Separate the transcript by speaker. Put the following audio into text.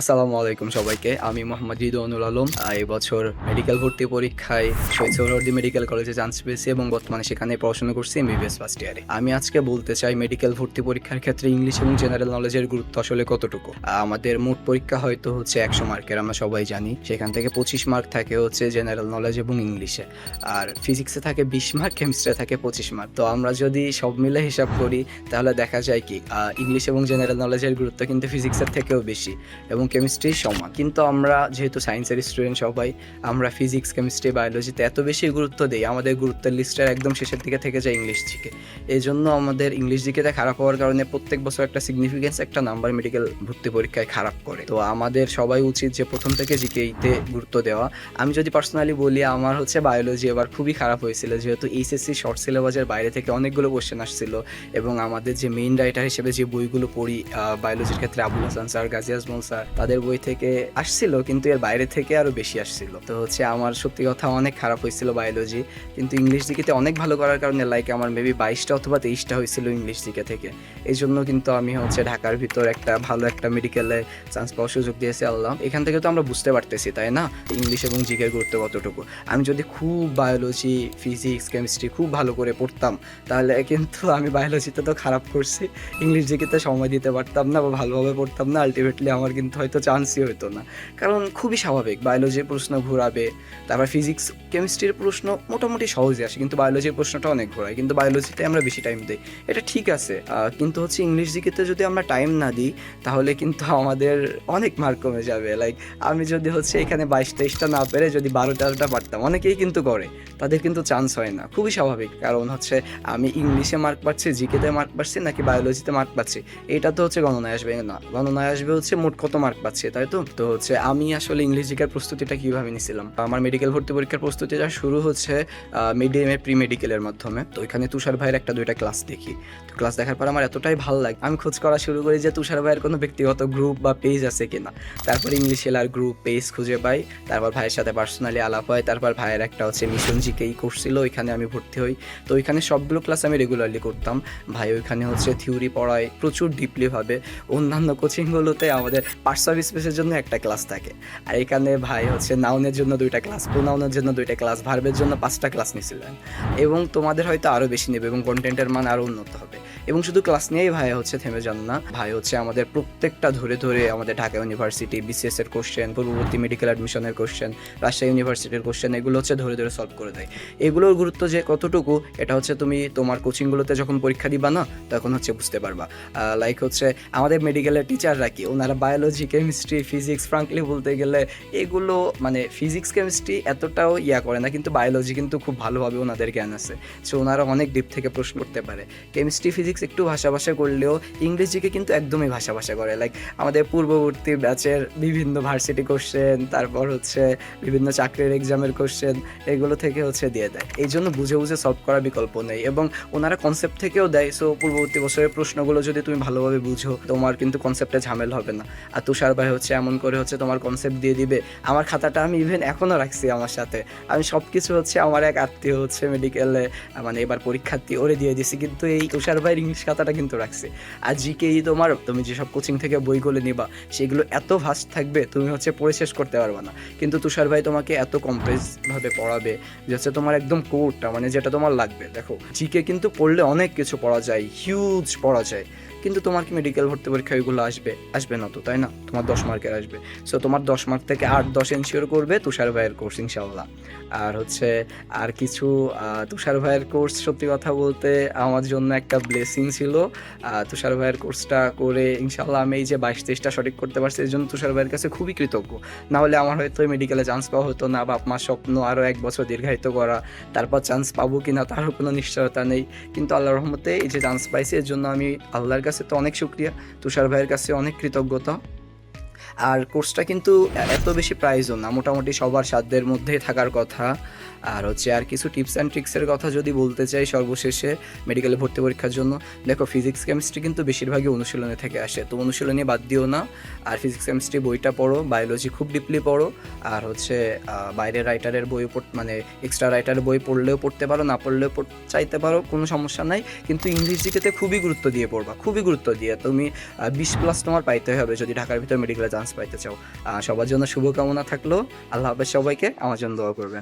Speaker 1: আসসালামু আলাইকুম সবাইকে। আমি মোহাম্মদ রিদওয়ানুল আলম। আহ, এই বছর মেডিকেল ভর্তি পরীক্ষায় শহীদ মেডিকেল কলেজে চান্স পেয়েছি এবং বর্তমানে সেখানে পড়াশোনা করছি এমবিবিএস ফার্স্ট ইয়ারে আমি আজকে বলতে চাই মেডিকেল ভর্তি পরীক্ষার ক্ষেত্রে ইংলিশ এবং জেনারেল নলেজের গুরুত্ব আসলে কতটুকু? আমাদের মোট পরীক্ষা হয়তো হচ্ছে একশো মার্কের আমরা সবাই জানি। সেখান থেকে পঁচিশ মার্ক থাকে হচ্ছে জেনারেল নলেজ এবং ইংলিশে আর ফিজিক্সে থাকে বিশ মার্ক কেমিস্ট্রিতে থাকে পঁচিশ মার্ক। তো আমরা যদি সব মিলে হিসাব করি তাহলে দেখা যায় কি ইংলিশ এবং জেনারেল নলেজের গুরুত্ব কিন্তু ফিজিক্সের থেকেও বেশি। এবং কেমিস্ট্রি সমান কিন্তু আমরা যেহেতু সায়েন্সের স্টুডেন্ট সবাই, আমরা ফিজিক্স কেমিস্ট্রি বায়োলজিতে এত বেশি গুরুত্ব দিই, আমাদের গুরুত্বের লিস্টের একদম শেষের দিকে থেকে যায় ইংলিশ দিকে। এই জন্য আমাদের ইংলিশ দিকেতে খারাপ হওয়ার কারণে প্রত্যেক বছর একটা সিগনিফিকেন্স একটা নাম্বার মেডিকেল ভর্তি পরীক্ষায় খারাপ করে। তো আমাদের সবাই উচিত যে প্রথম থেকে জিকেইতে গুরুত্ব দেওয়া। আমি যদি পার্সোনালি বলি, আমার হচ্ছে বায়োলজি এবার খুবই খারাপ হয়েছিল। যেহেতু এইচএসসি শর্ট সিলেবাসের বাইরে থেকে অনেকগুলো কোশ্চেন আসছিল এবং আমাদের যে মেইন রাইটার হিসেবে যে বইগুলো পড়ি বায়োলজির ক্ষেত্রে আবুল হাসান স্যার গাজী আজমল স্যার তাদের বই থেকে আসছিল, কিন্তু এর বাইরে থেকে আরও বেশি আসছিল। তো হচ্ছে আমার সত্যি কথা অনেক খারাপ হয়েছিল বায়োলজি কিন্তু ইংলিশ দিকেতে অনেক ভালো করার কারণে লাইক আমার মেবি বাইশটা অথবা তেইশটা হয়েছিল ইংলিশ দিকে থেকে। এই জন্য কিন্তু আমি হচ্ছে ঢাকার ভিতর একটা ভালো একটা মেডিকেলে চান্স পাওয়ার সুযোগ দিয়েছে আল্লাহ। এখান থেকে তো আমরা বুঝতে পারতেছি, তাই না? ইংলিশ এবং জিকের গুরুত্ব কতটুকু। আমি যদি খুব বায়োলজি ফিজিক্স কেমিস্ট্রি খুব ভালো করে পড়তাম, তাহলে কিন্তু আমি বায়োলজিতে তো খারাপ করছি। ইংলিশ জিকেতে সময় দিতে পারতাম না বা ভালোভাবে পড়তাম না। আলটিমেটলি আমার কিন্তু হয়তো চান্সই হতো না। কারণ খুবই স্বাভাবিক বায়োলজির প্রশ্ন ঘোরাবে, তারপর ফিজিক্স কেমিস্ট্রির প্রশ্ন মোটামুটি সহজে আসে, কিন্তু বায়োলজির প্রশ্নটা অনেক ঘোরায়, কিন্তু বায়োলজিতে আমরা বেশি টাইম দিই। এটা ঠিক আছে কিন্তু হচ্ছে ইংলিশ জিকেতে যদি আমরা টাইম না দিই, তাহলে কিন্তু আমাদের অনেক মার্ক কমে যাবে। লাইক আমি যদি হচ্ছে এখানে বাইশ তেইশটা না পেরে যদি বারো তেরোটা পারতাম, অনেকেই কিন্তু করে, তাদের কিন্তু চান্স হয় না। খুবই স্বাভাবিক, কারণ হচ্ছে আমি ইংলিশে মার্ক পাচ্ছি, জিকেতে মার্ক পাচ্ছি, নাকি বায়োলজিতে মার্ক পাচ্ছি, এটা তো হচ্ছে গণনায় আসবে না। গণনায় আসবে হচ্ছে মোট কত মার্ক পাচ্ছি, তাই তো? তো হচ্ছে আমি আসলে ইংলিশ জিকের প্রস্তুতিটা কীভাবে নিছিলাম? আমার মেডিকেল ভর্তি পরীক্ষার প্রস্তুতিটা শুরু হচ্ছে মিডিয়ামের প্রি মেডিকেলের মাধ্যমে। তো এখানে তুষার ভাইয়ের একটা দুইটা ক্লাস দেখি। তো ক্লাস দেখার পর আমার এতটাই ভালো লাগে, আমি খোঁজ করা শুরু করি যে তুষার ভাইয়ের কোনো ব্যক্তিগত গ্রুপ বা পেজ আছে কিনা। তারপর ইংলিশ এলার গ্রুপ পেজ খুঁজে পাই। তারপর ভাইয়ের সাথে পার্সোনালি আলাপ হয়। তারপর ভাইয়ের একটা হচ্ছে মিশন জিকেই করছিল ওইখানে আমি ভর্তি হই। তো ওইখানে সবগুলো ক্লাস আমি রেগুলারলি করতাম। ভাই ওইখানে হচ্ছে থিওরি পড়ায় প্রচুর ডিপলি ভাবে। অন্যান্য কোচিংগুলোতে আমাদের পার্টস অফ স্পেসের জন্য একটা ক্লাস থাকে। আর এখানে ভাই হচ্ছে নাউনের জন্য দুইটা ক্লাস প্রোনাউনের জন্য দুইটা ক্লাস ভার্বের জন্য পাঁচটা ক্লাস নিয়েছিলেন এবং তোমাদের হয়তো আরও বেশি নেবে এবং কন্টেন্টের মান আরও উন্নত হবে। এবং শুধু ক্লাস নিয়েই ভাই হচ্ছে থেমে যান না। ভাই হচ্ছে আমাদের প্রত্যেকটা ধরে ধরে আমাদের ঢাকা ইউনিভার্সিটি বিসিএস এর কোশ্চেন পূর্ববর্তী মেডিকেল অ্যাডমিশনের কোশ্চেন রাজশাহী ইউনিভার্সিটির কোশ্চেন এগুলো হচ্ছে ধরে ধরে সলভ করে দেয়। এগুলোর গুরুত্ব যে কতটুকু, এটা হচ্ছে তুমি তোমার কোচিংগুলোতে যখন পরীক্ষা দিবা না, তখন হচ্ছে বুঝতে পারবা। লাইক হচ্ছে আমাদের মেডিকেলের টিচাররা কি, ওনারা বায়োলজি কেমিস্ট্রি ফিজিক্স ফ্রাঙ্কলি বলতে গেলে এগুলো মানে ফিজিক্স কেমিস্ট্রি এতটাও ইয়া করে না, কিন্তু বায়োলজি কিন্তু খুব ভালোভাবে ওনাদের জ্ঞান আছে। সো ওনারা অনেক ডিপ থেকে প্রশ্ন করতে পারে। কেমিস্ট্রি ফিজিক্স একটু ভাষা ভাষা করলেও ইংরেজিকে কিন্তু একদমই ভাষা ভাষা করে। লাইক আমাদের পূর্ববর্তী ব্যাচের বিভিন্ন ভার্সিটি কোশ্চেন তারপর হচ্ছে বিভিন্ন চাকরির এক্সামের কোশ্চেন এগুলো থেকে হচ্ছে দিয়ে দেয়। এই জন্য বুঝে বুঝে সলভ করার বিকল্প নেই এবং ওনারা কনসেপ্ট থেকেও দেয়। সো পূর্ববর্তী বছরের প্রশ্নগুলো যদি তুমি ভালোভাবে বুঝো, তোমার কিন্তু কনসেপ্টে ঝামেল হবে না। আর তুষার ভাই হচ্ছে এমন করে হচ্ছে তোমার কনসেপ্ট দিয়ে দিবে। আমার খাতাটা আমি ইভেন এখনও রাখছি আমার সাথে। আমি সব কিছু হচ্ছে আমার এক আত্মীয় হচ্ছে মেডিকেলে মানে এবার পরীক্ষার্থী ওরে দিয়ে দিছি। কিন্তু এই তুষার ভাইয়ের ইংলিশ খাতাটা কিন্তু রাখছে। আর জিকেই তোমার, তুমি যেসব কোচিং থেকে বইগুলো নিবা, সেগুলো এত ভাস্ট থাকবে, তুমি হচ্ছে পড়ে শেষ করতে পারবে না। কিন্তু তুষার ভাই তোমাকে এত কমপ্লেক্স ভাবে পড়াবে যে হচ্ছে তোমার একদম কোরটা মানে যেটা তোমার লাগবে। দেখো জিকে কিন্তু পড়লে অনেক কিছু পড়া যায় হিউজ পড়া যায়। কিন্তু তোমার কি মেডিকেল ভর্তি পরীক্ষা এগুলো আসবে? আসবে না তো, তাই না? তোমার দশ মার্কের আসবে। সো তোমার দশ মার্ক থেকে আট, দশ এনশিওর করবে তুষার ভাইয়ের কোর্স ইনশাল্লাহ আর হচ্ছে, আর কিছু তুষার ভাইয়ের কোর্স সত্যি কথা বলতে আমার জন্য একটা ব্লেসিং ছিল। তুষার ভাইয়ের কোর্সটা করে ইনশাল্লাহ আমি এই যে বাইশ, তেইশটা সঠিক করতে পারছি এর জন্য তুষার ভাইয়ের কাছে খুবই কৃতজ্ঞ। না হলে আমার হয়তো মেডিকেলে চান্স পাওয়া হতো না বাপ মার স্বপ্ন আরও এক বছর দীর্ঘায়িত করা, তারপর চান্স পাবো কি না তারও কোনো নিশ্চয়তা নেই। কিন্তু আল্লাহর রহমতে এই যে চান্স পাইছি, এর জন্য আমি আল্লাহর কাছে তো অনেক শুক্রিয়া। তুষার ভাইয়ের কাছে অনেক কৃতজ্ঞতা। আর কোর্সটা কিন্তু এত বেশি প্রাইজও না, মোটামুটি সবার সাধ্যের মধ্যেই থাকার কথা। আর হচ্ছে আর কিছু টিপস অ্যান্ড ট্রিক্সের কথা যদি বলতে চাই সর্বশেষে মেডিকেলে ভর্তি পরীক্ষার জন্য। দেখো, ফিজিক্স, কেমিস্ট্রি কিন্তু বেশিরভাগই অনুশীলনে থেকে আসে, তো অনুশীলনে বাদ দিও না। আর ফিজিক্স, কেমিস্ট্রি বইটা পড়ো, বায়োলজি খুব ডিপলি পড়ো। আর হচ্ছে বাইরের রাইটারের বই মানে এক্সট্রা রাইটারের বই পড়লেও পড়তে পারো, না পড়লেও চাইতে পারো, কোনো সমস্যা নাই। কিন্তু ইংলিশ জিকেতে খুবই গুরুত্ব দিয়ে পড়বা, খুবই গুরুত্ব দিয়ে। তুমি বিশ প্লাস তোমার পাইতে হবে যদি ঢাকার ভিতর মেডিকেলে চান্স পাইতে চাও। সবার জন্য শুভকামনা থাকল। আল্লাহ হাফেজ সবাইকে আমার জন্য দোয়া করবেন।